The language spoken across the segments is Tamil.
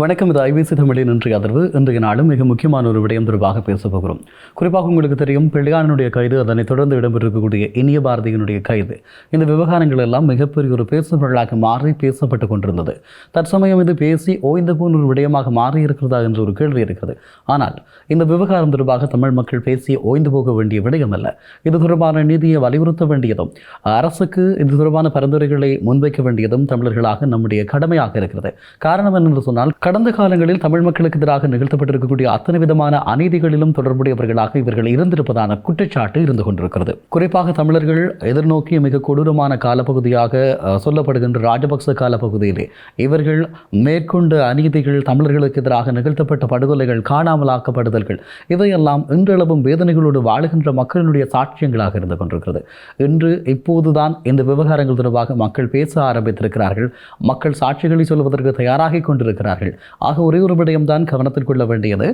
வணக்கம். இது ஐபிசி தமிழின் இன்றைய ஆதரவு இன்றைய நாளும் மிக முக்கியமான ஒரு விடயம் தொடர்பாக பேச போகிறோம். குறிப்பாக உங்களுக்கு தெரியும் பிள்ளையானுடைய கைது அதனைத் தொடர்ந்து இடம்பெற்றிருக்கக்கூடிய இனிய பாரதியினுடைய கைது. இந்த விவகாரங்கள் எல்லாம் மிகப்பெரிய ஒரு பேசுபொருளாக மாறி பேசப்பட்டு கொண்டிருந்தது. தற்சமயம் இது பேசி ஓய்ந்த போன ஒரு விடயமாக மாறி இருக்கிறதா என்ற ஒரு கேள்வி இருக்கிறது. ஆனால் இந்த விவகாரம் தொடர்பாக தமிழ் மக்கள் பேசி ஓய்ந்து போக வேண்டிய விடயம் அல்ல. இது தொடர்பான நீதியை வலியுறுத்த வேண்டியதும் அரசுக்கு இது தொடர்பான பரிந்துரைகளை முன்வைக்க வேண்டியதும் தமிழர்களாக நம்முடைய கடமையாக இருக்கிறது. காரணம் என்னென்று சொன்னால் கடந்த காலங்களில் தமிழ் மக்களுக்கு எதிராக நிகழ்த்தப்பட்டிருக்கக்கூடிய அத்தனை விதமான அநீதிகளிலும் தொடர்புடையவர்களாக இவர்கள் இருந்திருப்பதான குற்றச்சாட்டு இருந்து கொண்டிருக்கிறது. குறிப்பாக தமிழர்கள் எதிர்நோக்கிய மிக கொடூரமான காலப்பகுதியாக சொல்லப்படுகின்ற ராஜபக்ச காலப்பகுதியிலே இவர்கள் மேற்கொண்ட அநீதிகள் தமிழர்களுக்கு எதிராக நிகழ்த்தப்பட்ட படுகொலைகள் காணாமலாக்கப்படுதல்கள் இவையெல்லாம் இன்றளவும் வேதனைகளோடு வாழுகின்ற மக்களினுடைய சாட்சியங்களாக இருந்து கொண்டிருக்கிறது. இன்று இப்போதுதான் இந்த விவகாரங்கள் தொடர்பாக மக்கள் பேச ஆரம்பித்திருக்கிறார்கள். மக்கள் சாட்சிகளை சொல்வதற்கு தயாராகி கொண்டிருக்கிறார்கள். ஆக ஒரே ஒரு விடயம்தான் கவனத்தில் கொள்ள வேண்டியது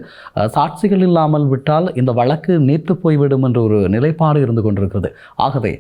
சாட்சிகள் இல்லாமல் விட்டால் இந்த வழக்கு நீத்து போய்விடும் என்ற ஒரு நிலைப்பாடு இருந்து கொண்டிருக்கிறது. ஆகவே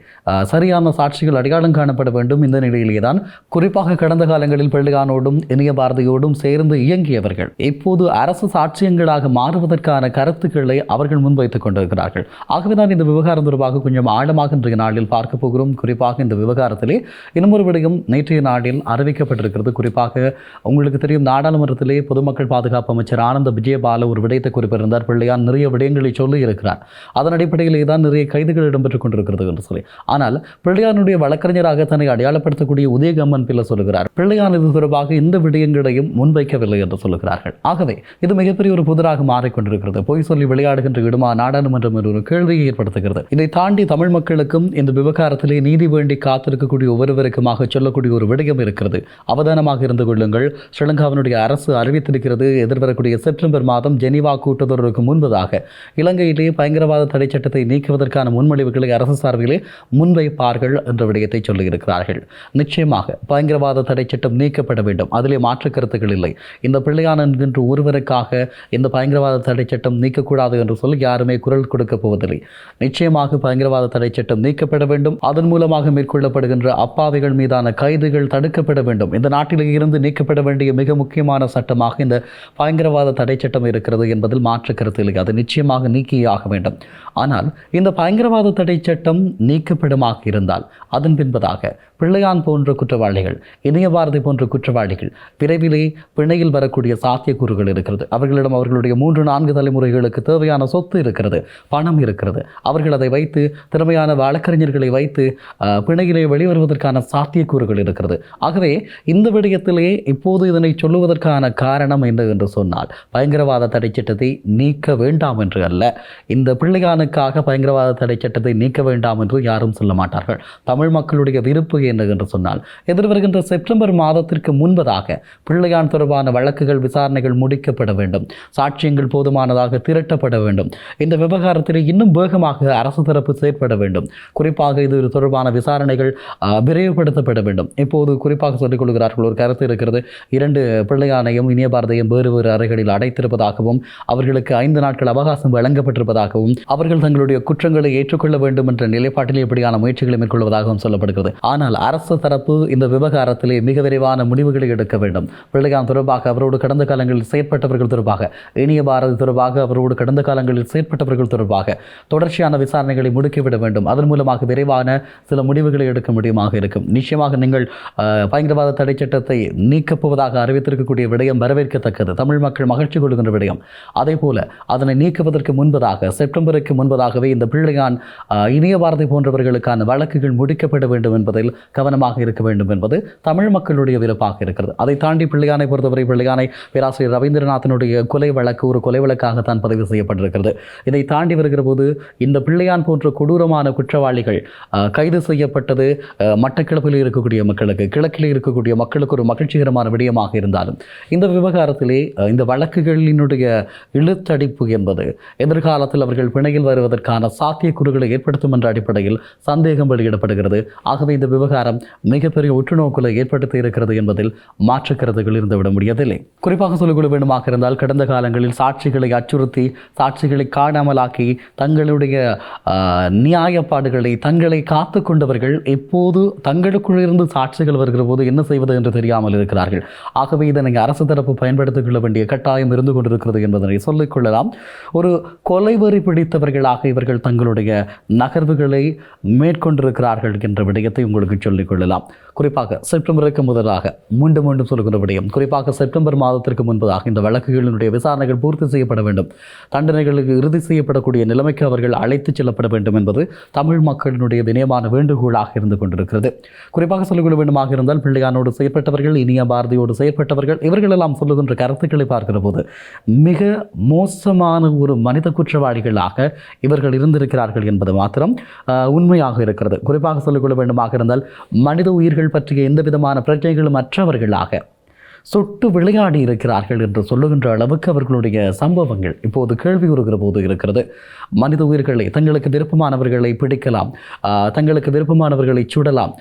சரியான சாட்சிகள் அடையாளம் காணப்பட வேண்டும். இந்த நிலையிலே தான் குறிப்பாக கடந்த காலங்களில் பெள்ளிகானோடும் இனிய பாரதியோடும் சேர்ந்து இயங்கியவர்கள் இப்போது அரசு சாட்சியங்களாக மாறுவதற்கான கருத்துக்களை அவர்கள் முன்வைத்துக் கொண்டிருக்கிறார்கள். ஆகவே தான் இந்த விவகாரம் தொடர்பாக கொஞ்சம் ஆழமாக இன்றைய நாளில் பார்க்க போகிறோம். குறிப்பாக இந்த விவகாரத்திலே இன்னும் ஒரு விடயம் நேற்றைய நாளில் அறிவிக்கப்பட்டிருக்கிறது. குறிப்பாக உங்களுக்கு தெரியும் நாடாளுமன்ற நாடாளுமன்றத்திலே பொதுமக்கள் பாதுகாப்பு அமைச்சர் ஆனந்த விஜயபால ஒரு விடயத்தை குறிப்பிட்டிருந்தார். பிள்ளையார் நிறைய விடயங்களை சொல்லி இருக்கிறார். அதன் அடிப்படையிலே தான் நிறைய கைதுகள் இடம்பெற்றுக் கொண்டிருக்கிறது என்று சொல்லி. ஆனால் பிள்ளையாருடைய வழக்கறிஞராக தன்னை அடையாளப்படுத்தக்கூடிய உதயகம்மன் பிள்ளை சொல்லுகிறார் பிள்ளையார் இது தொடர்பாக இந்த விடயங்களையும் முன்வைக்கவில்லை என்று சொல்லுகிறார்கள் ஆகவே இது மிகப்பெரிய ஒரு புதிராக மாறிக்கொண்டிருக்கிறது. பொய் சொல்லி விளையாடுகின்ற இடமா நாடாளுமன்றம் என்ற ஒரு கேள்வியை ஏற்படுத்துகிறது. இதை தாண்டி தமிழ் மக்களுக்கும் இந்த விவகாரத்திலே நீதி வேண்டி காத்திருக்கக்கூடிய ஒவ்வொருவருக்குமாக சொல்லக்கூடிய ஒரு விடயம் இருக்கிறது. அவதானமாக இருந்து கொள்ளுங்கள். ஸ்ரீலங்காவினுடைய அரசு அரசு அறிவித்திருக்கிறது. எதிர்வரக்கூடிய செப்டம்பர் மாதம் ஜெனிவா கூட்டத்தொடருக்கு முன்பதாக இலங்கையிலே பயங்கரவாத தடை சட்டத்தை நீக்குவதற்கான முன்மொழிவுகளை அரசு சார்பிலே முன்வைப்பார்கள் என்ற விடயத்தை சொல்லியிருக்கிறார்கள். நிச்சயமாக பயங்கரவாத தடை சட்டம் நீக்கப்பட வேண்டும். அதிலே மாற்று கருத்துக்கள் இல்லை. இந்த பிள்ளையான் என்கின்ற ஒருவருக்காக இந்த பயங்கரவாத தடை சட்டம் நீக்கக்கூடாது என்று சொல்லி யாருமே குரல் கொடுக்கப் போவதில்லை. நிச்சயமாக பயங்கரவாத தடை சட்டம் நீக்கப்பட வேண்டும். அதன் மூலமாக மேற்கொள்ளப்படுகின்ற அப்பாவிகள் மீதான கைதுகள் தடுக்கப்பட வேண்டும். இந்த நாட்டில் இருந்து நீக்கப்பட வேண்டிய மிக முக்கியமான சட்டமாக இந்த பயங்கரவாத தடை சட்டம் இருக்கிறது என்பதில் மாற்று கருத்து இல்லை. அது நிச்சயமாக நீக்கியே ஆக வேண்டும். ஆனால் இந்த பயங்கரவாத தடை சட்டம் நீக்கப்படுமாக இருந்தால் அதன் பின்பதாக பிள்ளையான் போன்ற குற்றவாளிகள் இணையபாரதி போன்ற குற்றவாளிகள் விரைவிலே பிணையில் வரக்கூடிய சாத்தியக்கூறுகள் இருக்கிறது. அவர்களிடம் அவர்களுடைய மூன்று நான்கு தலைமுறைகளுக்கு தேவையான சொத்து இருக்கிறது பணம் இருக்கிறது. அவர்கள் அதை வைத்து திறமையான வழக்கறிஞர்களை வைத்து பிணையிலே வெளிவருவதற்கான சாத்தியக்கூறுகள் இருக்கிறது. ஆகவே இந்த விடயத்திலே இப்போது இதனை சொல்லுவதற்கான காரணம் என்ன என்று சொன்னால் பயங்கரவாத தடை சட்டத்தை நீக்க வேண்டாம் என்று அல்ல. இந்த பிள்ளையானுக்காக பயங்கரவாத தடை சட்டத்தை நீக்க வேண்டாம் என்று யாரும் சொல்ல மாட்டார்கள். தமிழ் மக்களுடைய விருப்பு என்ன என்று சொன்னால் எதிர்வருகின்ற செப்டம்பர் மாதத்திற்கு முன்பதாக பிள்ளையான் தொடர்பான வழக்குகள் விசாரணைகள் முடிக்கப்பட வேண்டும். சாட்சியங்கள் போதுமானதாக திரட்டப்பட வேண்டும். இந்த விவகாரத்தில் இன்னும் வேகமாக அரசு தரப்பு செயற்பட வேண்டும். குறிப்பாக இது தொடர்பான விசாரணைகள் விரைவுபடுத்தப்பட வேண்டும். இப்போது குறிப்பாக சொல்லிக் கொள்கிறார்கள் ஒரு கருத்து இருக்கிறது. இரண்டு பிள்ளையானையும் இனிய பாரதியும் வேறு வேறு அறைகளில் அடைத்திருப்பதாகவும் அவர்களுக்கு ஐந்து நாட்கள் அவகாசம் வழங்கப்பட்டிருப்பதாகவும் அவர்கள் தங்களுடைய குற்றங்களை ஏற்றுக்கொள்ள வேண்டும் என்ற நிலைப்பாட்டில் இப்படியான முயற்சிகளை மேற்கொள்வதாகவும் சொல்லப்படுகிறது. ஆனால் அரசு தரப்பு இந்த விவகாரத்திலே மிக விரைவான முடிவுகளை எடுக்க வேண்டும். பிள்ளையான் தொடர்பாக அவரோடு கடந்த காலங்களில் செயற்பட்டவர்கள் தொடர்பாக இனிய பாரதி தொடர்பாக அவரோடு கடந்த காலங்களில் செயற்பட்டவர்கள் தொடர்பாக தொடர்ச்சியான விசாரணைகளை முடுக்கிவிட வேண்டும். அதன் மூலமாக விரைவான சில முடிவுகளை எடுக்க முடியுமாக இருக்கும். நிச்சயமாக நீங்கள் பயங்கரவாத தடை சட்டத்தை நீக்கப் போவதாக அறிவித்திருக்கக்கூடிய விடயம் வரவேற்கத்தக்கது. தமிழ் மக்கள் மகிழ்ச்சி கொள்கின்ற விடயம். அதே போல அதனை நீக்குவதற்கு முன்பதாக செப்டம்பருக்கு முன்பதாகவே இந்த பிள்ளையான் இணைய பாரதி போன்றவர்களுக்கான வழக்குகள் முடிக்கப்பட வேண்டும் என்பதில் கவனமாக இருக்க வேண்டும் என்பது தமிழ் மக்களுடைய விருப்பாக இருக்கிறது. அதை தாண்டி பிள்ளையானை பொறுத்தவரை பிள்ளையானை பேராசிரியர் ரவீந்திரநாத்தினுடைய கொலை வழக்கு ஒரு கொலை வழக்காகத்தான் பதிவு செய்யப்பட்டிருக்கிறது. இதை தாண்டி வருகிற போது இந்த பிள்ளையான் போன்ற கொடூரமான குற்றவாளிகள் கைது செய்யப்பட்டது மட்டக்கிழப்பில் இருக்கக்கூடிய மக்களுக்கு கிழக்கில் இருக்கக்கூடிய மக்களுக்கு ஒரு மகிழ்ச்சிகரமான விடயமாக இருந்தாலும் இந்த விவகாரத்திலே இந்த வழக்குகளினுடைய இழுத்தடிப்பு என்பது எதிர்காலத்தில் அவர்கள் பிணையில் வருவதற்கான சாத்தியக்கூறுகளை ஏற்படுத்தும் என்ற அடிப்படையில் சந்தேகம் வெளியிடப்படுகிறது. ஆகவே இந்த விவகாரம் மிகப்பெரிய உற்றுநோக்குலை ஏற்படுத்தி இருக்கிறது என்பதில் மாற்று கருத்துகள் இருந்துவிட முடியவில்லை குறிப்பாக சொல்லிக்கொள்ள வேண்டுமாக இருந்தால் கடந்த காலங்களில் சாட்சிகளை அச்சுறுத்தி சாட்சிகளை காணாமலாக்கி தங்களுடைய நியாயப்பாடுகளை தங்களை காத்து கொண்டவர்கள் எப்போது தங்களுக்குள் இருந்து சாட்சிகள் வருகிற போது என்ன செய்வது என்று தெரியாமல் இருக்கிறார்கள். ஆகவே இதனை அரசு தரப்பு பயன்படுத்திக் கொள்ள வேண்டிய கட்டாயம் இருந்து கொண்டிருக்கிறது என்பதனை சொல்லிக்கொள்ளலாம் ஒரு கொலைவெறி பிடித்தவர்களாக இவர்கள் தங்களுடைய நகர்வுகளை மேற்கொண்டிருக்கிறார்கள் என்ற விடயத்தை உங்களுக்கு சொல்லிக் கொள்ளலாம் குறிப்பாக செப்டம்பருக்கு முதலாக மீண்டும் மீண்டும் சொல்லுகிற விடயம் குறிப்பாக செப்டம்பர் மாதத்திற்கு முன்பதாக இந்த வழக்குகளினுடைய விசாரணைகள் பூர்த்தி செய்யப்பட வேண்டும். தண்டனைகளுக்கு இறுதி செய்யப்படக்கூடிய நிலைமைக்கு அவர்கள் அழைத்துச் செல்லப்பட வேண்டும் என்பது தமிழ் மக்களினுடைய வினயமான வேண்டுகோளாக இருந்து கொண்டிருக்கிறது. குறிப்பாக சொல்லிக்கொள்ள வேண்டுமாக இருந்தால் பிள்ளையானோடு செயற்பட்டவர்கள் இனிய பாரதியோடு செயற்பட்டவர்கள் இவர்களெல்லாம் சொல்லுகின்ற கருத்துக்களை பார்க்கிற போது மிக மோசமான ஒரு மனித குற்றவாளிகளாக இவர்கள் இருந்திருக்கிறார்கள் என்பது மாத்திரம் உண்மையாக இருக்கிறது. குறிப்பாக சொல்லிக்கொள்ள வேண்டுமாக இருந்தால் மனித உயிர்கள் பற்றிய எந்த விதமான பிரச்சனைகளும் அற்றவர்களாக சொட்டு விளையாடி இருக்கிறார்கள் என்று சொல்லுகின்ற அளவுக்கு அவர்களுடைய சம்பவங்கள் இப்போது கேள்வி உருகிற போது இருக்கிறது. மனித உயிர்களை தங்களுக்கு விருப்பமானவர்களை பிடிக்கலாம் தங்களுக்கு விருப்பமானவர்களை சுடலாம்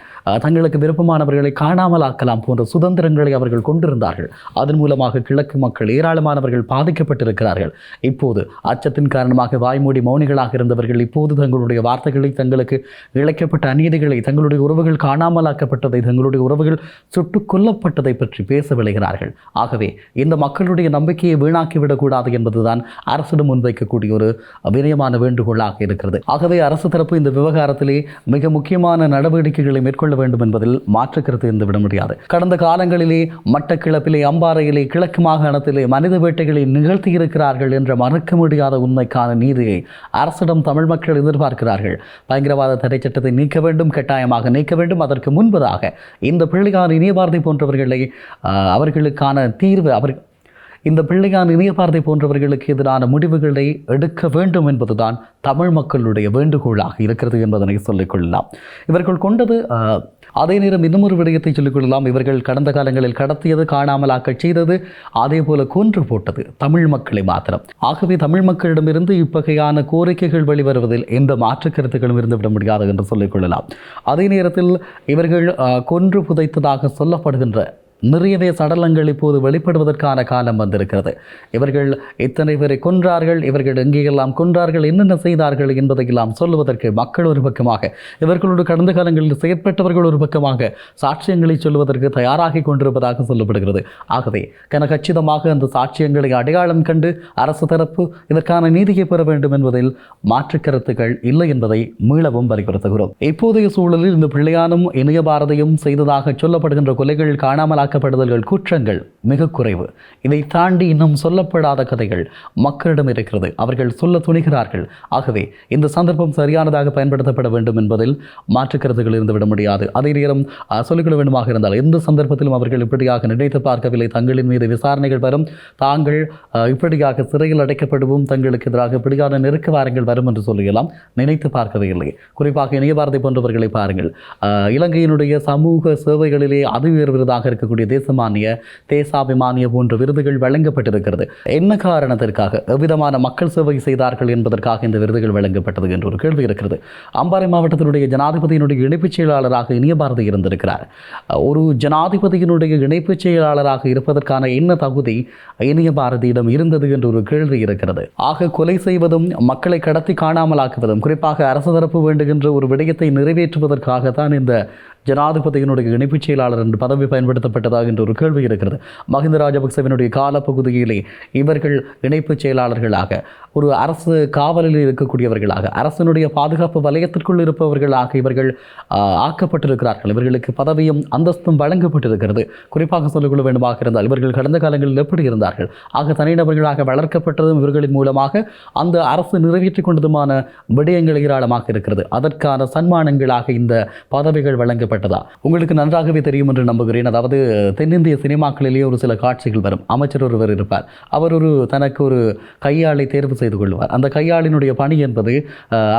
தங்களுக்கு விருப்பமானவர்களை காணாமலாக்கலாம் போன்ற சுதந்திரங்களை அவர்கள் கொண்டிருந்தார்கள். அதன் மூலமாக கிழக்கு மக்கள் ஏராளமானவர்கள் பாதிக்கப்பட்டிருக்கிறார்கள். இப்போது அச்சத்தின் காரணமாக வாய்மூடி மௌனிகளாக இருந்தவர்கள் இப்போது தங்களுடைய வார்த்தைகளை தங்களுக்கு இழைக்கப்பட்ட அநீதிகளை தங்களுடைய உறவுகள் காணாமலாக்கப்பட்டதை தங்களுடைய உறவுகள் சுட்டுக் கொல்லப்பட்டதை பற்றி பேசவில்லை. வருகிறார்கள் ஆகவே இந்த மக்களுடைய நம்பிக்கையை வீணாக்கிவிடக்கூடாது என்பதுதான் அரசிடம் முன்வைக்கக்கூடிய ஒரு வினயமான வேண்டுகோளாக இருக்கிறது. ஆகவே அரசு தரப்பு இந்த விவகாரத்திலே மிக முக்கியமான நடவடிக்கைகளை மேற்கொள்ள வேண்டும் என்பதில் மாற்றுக்கருத்து இருந்துவிட முடியாது. கடந்த காலங்களிலே மட்டக்கிழப்பிலே அம்பாறையிலே கிழக்கு மாகாணத்திலே மனித வேட்டைகளை நிகழ்த்தியிருக்கிறார்கள் என்ற மறுக்க முடியாத உண்மைக்கான நீதியை அரசிடம் தமிழ் மக்கள் எதிர்பார்க்கிறார்கள். பயங்கரவாத தடை சட்டத்தை நீக்க வேண்டும் கட்டாயமாக நீக்க வேண்டும். அதற்கு முன்பதாக இந்த பிள்ளையார் இனியபாரதி போன்றவர்களை அவர் அவர்களுக்கான தீர்வு அவர் இந்த பிள்ளையான் இணையபாரதி போன்றவர்களுக்கு எதிரான முடிவுகளை எடுக்க வேண்டும் என்பதுதான் தமிழ் மக்களுடைய வேண்டுகோளாக இருக்கிறது என்பதனை சொல்லிக் கொள்ளலாம். இவர்கள் கொண்டது அதே நேரம் இன்னும் ஒரு விடயத்தை சொல்லிக்கொள்ளலாம் இவர்கள் கடந்த காலங்களில் கடத்தியது காணாமலாக்கச் செய்தது அதே போல கொன்று போட்டது தமிழ் மக்களை மாத்திரம். ஆகவே தமிழ் மக்களிடமிருந்து இப்பகையான கோரிக்கைகள் வெளிவருவதில் எந்த மாற்று கருத்துக்களும் இருந்து விட முடியாது என்று சொல்லிக் கொள்ளலாம். அதே நேரத்தில் இவர்கள் கொன்று புதைத்ததாக சொல்லப்படுகின்ற நிறையவே சடலங்கள் இப்போது வெளிப்படுவதற்கான காலம் வந்திருக்கிறது. இவர்கள் இத்தனை பேரை கொன்றார்கள் இவர்கள் எங்கேயெல்லாம் கொன்றார்கள் என்னென்ன செய்தார்கள் என்பதையெல்லாம் சொல்லுவதற்கு மக்கள் ஒரு பக்கமாக இவர்களோடு கடந்த காலங்களில் செயற்பட்டவர்கள் ஒரு பக்கமாக சாட்சியங்களை சொல்லுவதற்கு தயாராகி கொண்டிருப்பதாக சொல்லப்படுகிறது. ஆகவே கனகச்சிதமாக அந்த சாட்சியங்களை அடையாளம் கண்டு அரசு தரப்பு இதற்கான நீதியை பெற வேண்டும் என்பதில் மாற்று கருத்துக்கள் இல்லை என்பதை மீளவும் வலியுறுத்துகிறோம். இப்போதைய சூழலில் இந்த பிள்ளையானும் இணைய பாரதியும் செய்ததாக சொல்லப்படுகின்ற கொலைகள் காணாமலாக்கப்படுதல்கள் குற்றங்கள் மிக குறைவு. இதை தாண்டி இன்னும் சொல்லப்படாத கதைகள் மக்களிடம் இருக்கிறது. அவர்கள் சொல்ல துணிகிறார்கள். ஆகவே இந்த சந்தர்ப்பம் சரியானதாக பயன்படுத்தப்பட வேண்டும் என்பதில் மாற்று கருத்துக்கள் இருந்து விட முடியாது. அதே நேரம் சொல்லிக்கொள்ள வேண்டுமாக இருந்தால் எந்த சந்தர்ப்பத்திலும் அவர்கள் இப்படியாக நினைத்து பார்க்கவில்லை. தங்களின் மீது விசாரணைகள் வரும். தாங்கள் இப்படியாக சிறையில் அடைக்கப்படுவோம் தங்களுக்கு எதிராக இப்படியான நெருக்க வாரங்கள் வரும் என்று சொல்லியெல்லாம் நினைத்து பார்க்கவே இல்லை. குறிப்பாக இணையபாரதி போன்றவர்களை பாருங்கள். இலங்கையினுடைய சமூக சேவைகளிலே அது உயர் விருதாக இருக்கக்கூடிய தேசமானிய தேசாபிமானிய போன்ற விருதுகள் வழங்கப்பட்டிருக்கிறது. என்ன காரணத்திற்காக எவ்விதமான மக்கள் சேவை செய்தார்கள் என்பதற்காக இந்த விருதுகள் வழங்கப்பட்டது என்ற ஒரு கேள்வி இருக்கிறது. அம்பாறை மாவட்டத்தினுடைய ஜனாதிபதியினுடைய இணைப்புச் செயலாளராக இனியபாரதி இருந்திருக்கிறார். ஒரு ஜனாதிபதியினுடைய இணைப்புச் செயலாளராக இருப்பதற்கான என்ன தகுதி இனிய பாரதியிடம் இருந்தது என்ற ஒரு கேள்வி இருக்கிறது. ஆக கொலை செய்வதும் மக்களை கடத்தி காணாமலாக்குவதும் குறிப்பாக அரசு தரப்பு வேண்டுகின்ற ஒரு விடயத்தை நிறைவேற்றுவதற்காகத்தான் இந்த ஜனாதிபதியினுடைய இணைப்புச் செயலாளர் என்று பதவி பயன்படுத்தப்பட்டதாக என்ற ஒரு கேள்வி இருக்கிறது. மஹிந்த ராஜபக்சவினுடைய காலப்பகுதியிலே இவர்கள் இணைப்புச் செயலாளர்களாக ஒரு அரசு காவலில் இருக்கக்கூடியவர்களாக அரசனுடைய பாதுகாப்பு வலயத்திற்குள் இருப்பவர்களாக இவர்கள் ஆக்கப்பட்டிருக்கிறார்கள். இவர்களுக்கு பதவியும் அந்தஸ்தும் வழங்கப்பட்டிருக்கிறது. குறிப்பாக சொல்லிக்கொள்ள வேண்டுமாக இருந்தால் இவர்கள் கடந்த காலங்களில் எப்படி இருந்தார்கள்? ஆக தனிநபர்களாக வளர்க்கப்பட்டதும் இவர்களின் மூலமாக அந்த அரசு நிறைவேற்றிக் கொண்டதுமான விடயங்கள் ஏராளமாக இருக்கிறது. அதற்கான சன்மானங்களாக இந்த பதவிகள் வழங்கப்பட்டதா? உங்களுக்கு நன்றாகவே தெரியும் என்று நம்புகிறேன். அதாவது தென்னிந்திய சினிமாக்களிலேயே ஒரு சில காட்சிகள் வரும். அமைச்சர் ஒருவர் இருப்பார். அவர் ஒரு தனக்கு ஒரு கையாளை தேர்வு செய்து கொள்வார். அந்த கையாளினுடைய பணி என்பது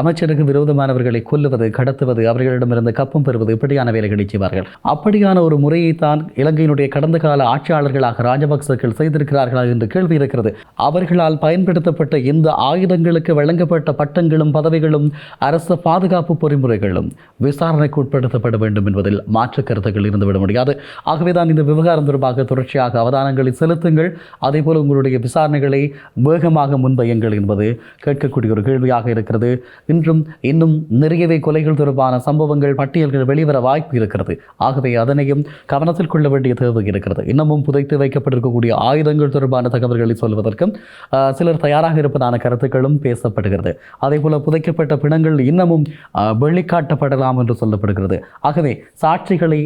அமைச்சருக்கு விரோதமானவர்களை கொல்லுவது கடத்துவது அவர்களிடமிருந்து கப்பம் பெறுவது இப்படியான வேலைகளை செய்வார்கள். அப்படியான ஒரு முறையை தான் இலங்கையினுடைய கடந்த கால ஆட்சியாளர்களாக ராஜபக்சர்கள் செய்திருக்கிறார்களா என்று கேள்வி இருக்கிறது. அவர்களால் பயன்படுத்தப்பட்ட இந்த ஆயுதங்களுக்கு வழங்கப்பட்ட பட்டங்களும் பதவிகளும் அரச பாதுகாப்பு பொறிமுறைகளும் விசாரணைக்கு உட்படுத்தப்பட வேண்டும் என்பதில் மாற்று கருத்துக்கள் இருந்துவிட முடியாது. ஆகவேதான் இந்த விவகாரம் தொடர்பாக தொடர்ச்சியாக அவதானங்களை செலுத்துங்கள். அதேபோல உங்களுடைய விசாரணைகளை வேகமாக முன்வையுங்கள் என்பது கேட்கக்கூடிய ஒரு கேள்வியாக இருக்கிறது. இன்றும் இன்னும் நிறையவே கொலைகள் தொடர்பான சம்பவங்கள் பட்டியல்கள் வெளிவர வாய்ப்பு இருக்கிறது. ஆகவே அதனையும் கவனத்தில் கொள்ள வேண்டிய தேவை இருக்கிறது. இன்னமும் புதைத்து வைக்கப்பட்டிருக்கக்கூடிய ஆயுதங்கள் தொடர்பான தகவல்களை சொல்வதற்கும் சிலர் தயாராக இருப்பதான கருத்துக்களும் பேசப்படுகிறது. அதே போல புதைக்கப்பட்ட பிணங்கள் இன்னமும் வெளிக்காட்டப்படலாம் என்று சொல்லப்படுகிறது. ஆகவே சாட்சிகளை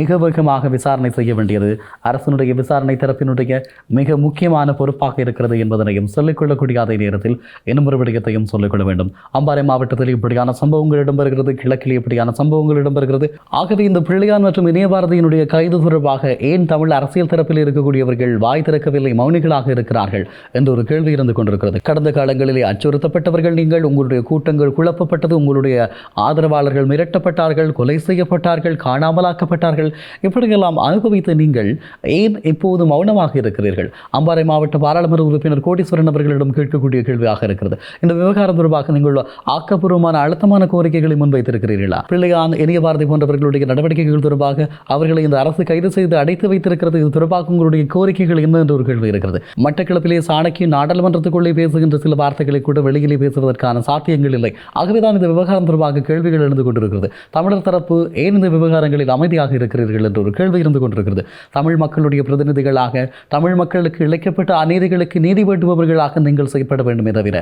மிக வேகமாக விசாரணை செய்ய வேண்டியது அரசனுடைய விசாரணை தரப்பினுடைய மிக முக்கியமான பொறுப்பாக இருக்கிறது என்பதனையும் சொல்லிக்கொள்ளக்கூடிய அதே நேரத்தில் இன்னும் ஒரு விடயத்தையும் சொல்லிக்கொள்ள வேண்டும். அம்பாறை மாவட்டத்தில் இப்படியான சம்பவங்கள் இடம்பெறுகிறது கிழக்கில் இப்படியான சம்பவங்கள் இடம்பெறுகிறது. ஆகவே இந்த பிள்ளையான் மற்றும் இணையபாரதியினுடைய கைது தொடர்பாக ஏன் தமிழ் அரசியல் தரப்பில் இருக்கக்கூடியவர்கள் வாய் திறக்கவில்லை மௌனிகளாக இருக்கிறார்கள் என்ற ஒரு கேள்வி இருந்து கொண்டிருக்கிறது. கடந்த காலங்களிலே அச்சுறுத்தப்பட்டவர்கள் நீங்கள் உங்களுடைய கூட்டங்கள் குழப்பப்பட்டது உங்களுடைய ஆதரவாளர்கள் மிரட்டப்பட்டார்கள் கொலை செய்யப்பட்டார்கள் காணாமலாக்கப்பட்டார்கள். இப்படியெல்லாம் அனுபவித்த நீங்கள் ஏன் இப்போது மௌனமாக இருக்கிறீர்கள்? அம்பாறை மாவட்ட பாராளுமன்ற உறுப்பினர் கோடீஸ்வரன் அவர்களிடம் கேட்கக்கூடிய கேள்வியாக இருக்கிறது. இந்த விவகாரம் தொடர்பாக நீங்கள் ஆக்கப்பூர்வமான அழுத்தமான கோரிக்கைகளை முன்வைத்திருக்கிறீர்களா? பிள்ளையான் இனிய பாரதி போன்றவர்களுடைய நடவடிக்கைகள் தொடர்பாக அவர்களை இந்த அரசு கைது செய்து அடைத்து வைத்திருக்கிறது. இது தொடர்பாக உங்களுடைய கோரிக்கைகள் என்ன என்ற ஒரு கேள்வி இருக்கிறது. மட்டக்களப்பிலே சாணக்கிய நாடாளுமன்றத்துக்குள்ளே பேசுகின்ற சில வார்த்தைகளை கூட வெளியிலே பேசுவதற்கான சாத்தியங்கள் இல்லை. ஆகவேதான் இந்த விவகாரம் தொடர்பாக கேள்விகள் எழுந்து கொண்டிருக்கிறது. தமிழர் தரப்பு ஏன் இந்த விவகாரங்களில் அமைதியாக இருக்கிறீர்கள் என்ற ஒரு கேள்வி இருந்து கொண்டிருக்கிறது. தமிழ் மக்களுடைய பிரதிநிதிகளாக தமிழ் மக்களுக்கு இழைக்கப்பட்ட அநீதிகளுக்கு நீதி வேண்டுபவர்களாக நீங்கள் செயல்பட வேண்டுமே தவிர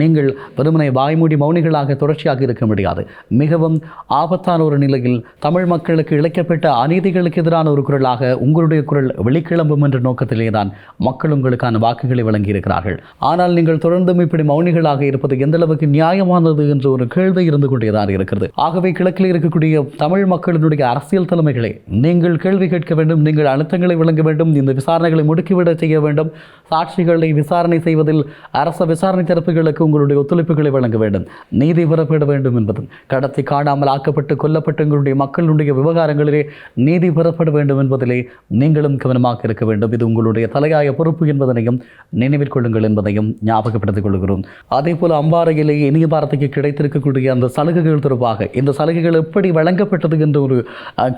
நீங்கள் வெறுமனை வாய்மூடி மௌனிகளாக தொடர்ச்சியாக இருக்க முடியாது. மிகவும் ஆபத்தான ஒரு நிலையில் தமிழ் மக்களுக்கு இழைக்கப்பட்ட அநீதிகளுக்கு எதிரான ஒரு குரலாக உங்களுடைய குரல் வெளிக்கிளம்பும் என்ற நோக்கத்திலே தான் மக்கள் உங்களுக்கான வாக்குகளை வழங்கியிருக்கிறார்கள். ஆனால் நீங்கள் தொடர்ந்தும் இப்படி மௌனிகளாக இருப்பது எந்த அளவுக்கு நியாயமானது என்ற ஒரு கேள்வி இருந்து கொண்டேதான் இருக்கிறது. ஆகவே கிழக்கில் இருக்கக்கூடிய தமிழ் மக்களினுடைய அரசியல் தலைமைகளை நீங்கள் கேள்வி கேட்க வேண்டும் நீங்கள் அழுத்தங்களை வழங்க வேண்டும் இந்த விசாரணைகளை முடுக்கிவிட செய்ய வேண்டும். சாட்சிகளை விசாரணை செய்வதில் அரசு விசாரணை தரப்புகளுக்கு உங்களுடைய ஒத்துழைப்புகளை வழங்க வேண்டும். நீதி பெறப்பட வேண்டும் என்பதும் கடத்தி காணாமல் ஆக்கப்பட்டு கொல்லப்பட்ட உங்களுடைய மக்களுடைய விவகாரங்களிலே நீதி பெறப்பட வேண்டும் என்பதிலே நீங்களும் கவனமாக இருக்க வேண்டும். இது உங்களுடைய தலையாய பொறுப்பு என்பதனையும் நினைவில் கொள்ளுங்கள் என்பதையும் ஞாபகப்படுத்திக் கொள்கிறோம். அதே போல அம்பாறையிலே இனிய பாரதிக்கு கிடைத்திருக்கக்கூடிய அந்த சலுகைகள் தொடர்பாக இந்த சலுகைகள் எப்படி வழங்கப்பட்டது என்ற ஒரு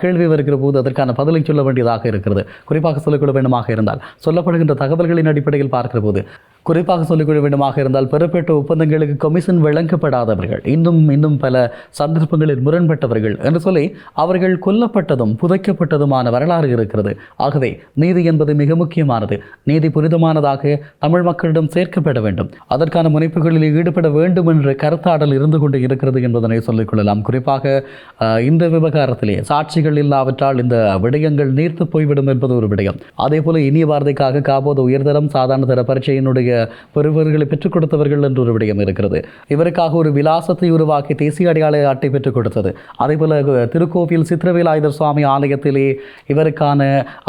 கேள்வி வருகிற போது அதற்கான பதிலை சொல்ல வேண்டியதாக இருக்கிறது. குறிப்பாக சொல்லிக்கொள்ள வேண்டுமாக இருந்தால் சொல்லப்படுகின்ற தகவல்களின் அடிப்படையில் பார்க்கிற போது குறிப்பாக சொல்லிக்கொள்ள வேண்டுமாக இருந்தால் பெறப்பட்ட ஒப்பந்தங்களுக்கு கமிஷன் வழங்கப்படாதவர்கள் இன்னும் இன்னும் பல சந்தர்ப்பங்களில் முரண்பட்டவர்கள் என்று சொல்லி அவர்கள் கொல்லப்பட்டதும் புதைக்கப்பட்டதுமான வரலாறு இருக்கிறது. ஆகவே நீதி என்பது மிக முக்கியமானது. நீதி புனிதமானதாக தமிழ் மக்களிடம் சேர்க்கப்பட வேண்டும். அதற்கான முனைப்புகளில் ஈடுபட வேண்டும் என்ற கருத்தாடல் இருந்து கொண்டு இருக்கிறது என்பதனை சொல்லிக்கொள்ளலாம் குறிப்பாக இந்த விவகாரத்திலே சாட்சிகள் இல்லாவிட்டால் இந்த விடயங்கள் நீர்த்து போய்விடும் என்பது ஒரு விடயம். அதே போல இனிய வார்த்தைக்காக காபோத உயர்தரம் சாதாரண தர பரீட்சையினுடைய பெறுவர்களை பெற்றுக் கொடுத்தவர்கள் என்று ஒரு விடயம் இருக்கிறது. இவருக்காக ஒரு விலாசத்தை உருவாக்கி தேசிய அடையாள அட்டை பெற்றுக் கொடுத்தது. அதேபோல திருக்கோவில் சித்திரவேலாயுதர் சுவாமி ஆலயத்திலே இவருக்கான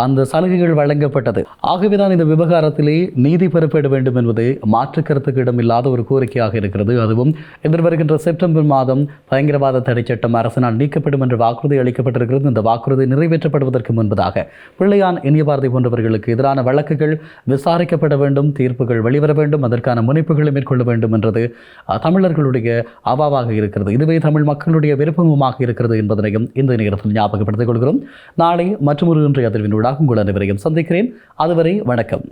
அந்த சலுகைகள் வழங்கப்பட்டது. ஆகவேதான் இந்த விவகாரத்திலே நீதி பெறப்பட வேண்டும் என்பது மாற்று கருத்துக்கு இடமில்லாத ஒரு கோரிக்கையாக இருக்கிறது. அதுவும் எதிர்வருகின்ற செப்டம்பர் மாதம் பயங்கரவாத தடை சட்டம் அரசினால் நீக்கப்படும் என்ற வாக்குறுதி அளிக்கப்பட்டிருக்கிறது. இந்த வாக்குறுதி நிறைவேற்றப்படுவதற்கு முன்பதாக பிள்ளையான் இனிய பாரதி போன்றவர்களுக்கு எதிரான வழக்குகள் விசாரிக்கப்பட வேண்டும் தீர்ப்புகள் வெளிவர வேண்டும் அதற்கான முனைப்புகளை மேற்கொள்ள வேண்டும் என்றது தமிழர்களுடைய அவாவாக இருக்கிறது. இதுவே தமிழ் மக்களுடைய விருப்பமுமாக இருக்கிறது என்பதனையும் இந்த நேரத்தில் ஞாபகப்படுத்திக் கொள்கிறோம். நாளை மற்றொரு இன்றைய அதிர்வின் உங்கள் அனைவரையும் சந்திக்கிறேன். அதுவரை வணக்கம்.